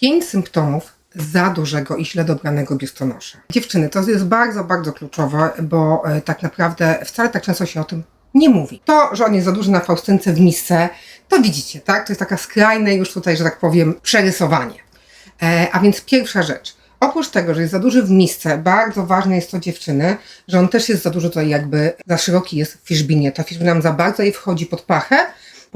Pięć symptomów za dużego i źle dobranego biustonosza. Dziewczyny, to jest bardzo, bardzo kluczowe, bo e, tak naprawdę wcale tak często się o tym nie mówi. To, że on jest za duży na faustynce w misce, to widzicie, tak? To jest taka skrajne już tutaj, że tak powiem, przerysowanie. E, a więc pierwsza rzecz. Oprócz tego, że jest za duży w misce, bardzo ważne jest to dziewczyny, że on też jest za duży tutaj jakby, za szeroki jest w fiszbinie. Ta fiszbina nam za bardzo jej wchodzi pod pachę.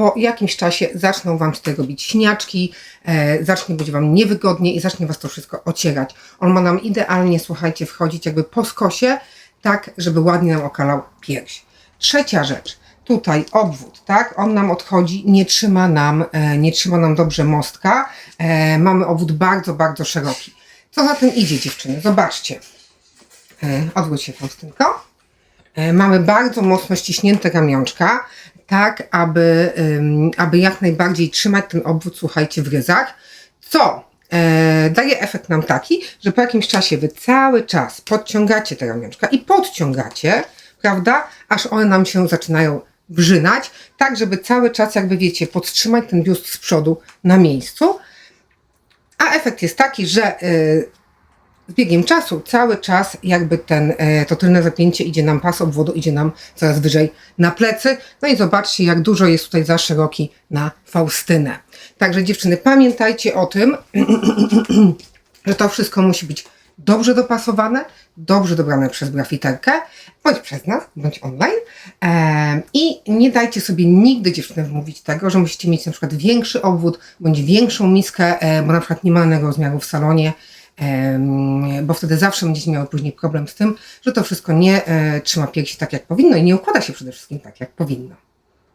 Po jakimś czasie zaczną Wam tutaj robić śniaczki, e, zacznie być Wam niewygodnie i zacznie Was to wszystko ocierać. On ma nam idealnie, słuchajcie, wchodzić jakby po skosie, tak, żeby ładnie nam okalał pierś. Trzecia rzecz, tutaj obwód, tak? On nam odchodzi, nie trzyma nam, e, nie trzyma nam dobrze mostka. E, mamy obwód bardzo, bardzo szeroki. Co za tym idzie, dziewczyny? Zobaczcie. E, odwróć się, Faustynko. E, mamy bardzo mocno ściśnięte ramionczka, tak aby, aby jak najbardziej trzymać ten obwód, słuchajcie, w ryzach. Co e, daje efekt nam taki, że po jakimś czasie wy cały czas podciągacie te ramionczka i podciągacie, prawda, aż one nam się zaczynają wrzynać, tak żeby cały czas, jakby wiecie, podtrzymać ten biust z przodu na miejscu. A efekt jest taki, że y, z biegiem czasu cały czas jakby ten, e, to tylne zapięcie idzie nam, pas obwodu idzie nam coraz wyżej na plecy. No i zobaczcie, jak dużo jest tutaj za szeroki na Faustynę. Także dziewczyny, pamiętajcie o tym, że to wszystko musi być dobrze dopasowane, dobrze dobrane przez grafiterkę, bądź przez nas, bądź online. E, I nie dajcie sobie nigdy dziewczyny wmówić tego, że musicie mieć na przykład większy obwód, bądź większą miskę, e, bo na przykład nie ma innego rozmiaru w salonie, bo wtedy zawsze będziecie miały później problem z tym, że to wszystko nie e, trzyma piersi tak jak powinno i nie układa się przede wszystkim tak jak powinno.